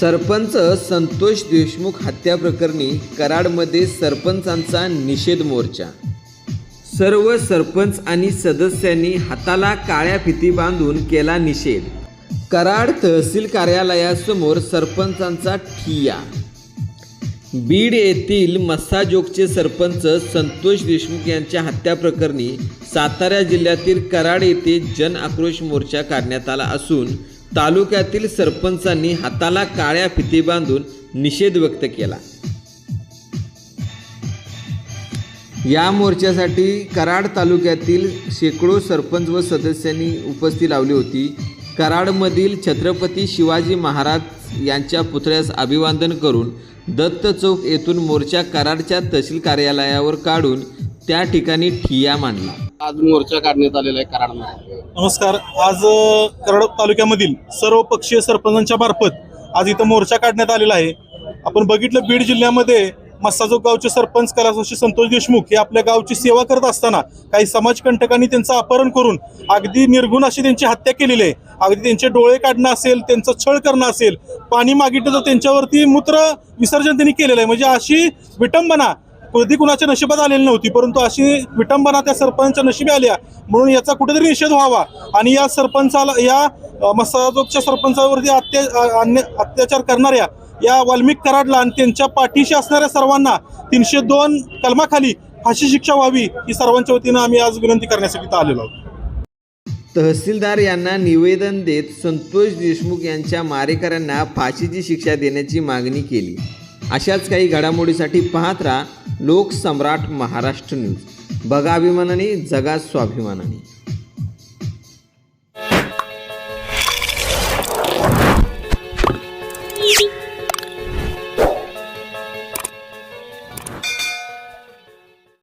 सरपंच संतोष देशमुख हत्या प्रकरणी कराडमध्ये सरपंचांचा निषेध मोर्चा. सर्व सरपंच आणि सदस्यांनी हाताला काळ्या फिती बांधून केला निषेध. कराड तहसील कार्यालयासमोर सरपंचांचा ठिया बीड येथील मस्साजोगचे सरपंच संतोष देशमुख यांच्या हत्या प्रकरणी सातारा जिल्ह्यातील कराड येथे जन आक्रोश मोर्चा काढण्यात आला असून तालुक्यातील सरपंचांनी हाताला काळ्या फिती बांधून निषेध व्यक्त केला. या मोर्चासाठी कराड तालुक्यातील शेकडो सरपंच व सदस्यांनी उपस्थिती लावली होती. कराडमधील छत्रपती शिवाजी महाराज यांच्या पुतळ्यास अभिवादन करून दत्त चौक येथून मोर्चा कराडच्या तहसील कार्यालयावर काढून त्या ठिकाणी ठिया मांडला. आज मोर्चा काढण्यात आलेला आहे कराडमध्ये नमस्कार. आज कराड तालुक्यामधील सर्व पक्षीय सरपंचांच्या मार्फत आज इथं मोर्चा काढण्यात आलेला आहे. आपण बघितलं बीड जिल्ह्यामध्ये मस्साजोग गावचे सरपंच कलासोशी संतोष देशमुख हे आपल्या गावची सेवा करत असताना काही समाजकंटकांनी त्यांचं अपहरण करून अगदी निर्गुण अशी त्यांची हत्या केलेली आहे. अगदी त्यांचे डोळे काढणं असेल त्यांचं छळ करणं असेल पाणी मागितलं तर त्यांच्यावरती मूत्र विसर्जन त्यांनी केलेलं आहे. म्हणजे अशी विटंबना कधी कुणाच्या नशिबात आलेली नव्हती परंतु अशी विटंबना त्या सरपंचच्या नशिबी आल्या. म्हणून याचा कुठेतरी निषेध व्हावा. आणि या सरपंचाला या मसाजोगच्या सरपंचावरती अत्या अन्य अत्याचार करणाऱ्या या वाल्मिक कराडला आणि त्यांच्या पाठीशी असणाऱ्या सर्वांना तीनशे दोन कलमाखाली फाशी शिक्षा व्हावी ही सर्वांच्या वतीनं आम्ही आज विनंती करण्यासाठी आलेलो आहोत. तहसीलदार यांना निवेदन देत संतोष देशमुख यांच्या मारेकऱ्यांना फाशीची शिक्षा देण्याची मागणी केली. अशाच काही घडामोडीसाठी पाहत राहा लोकसम्राट महाराष्ट्र न्यूज. बघा अभिमानाने जगा स्वाभिमानाने.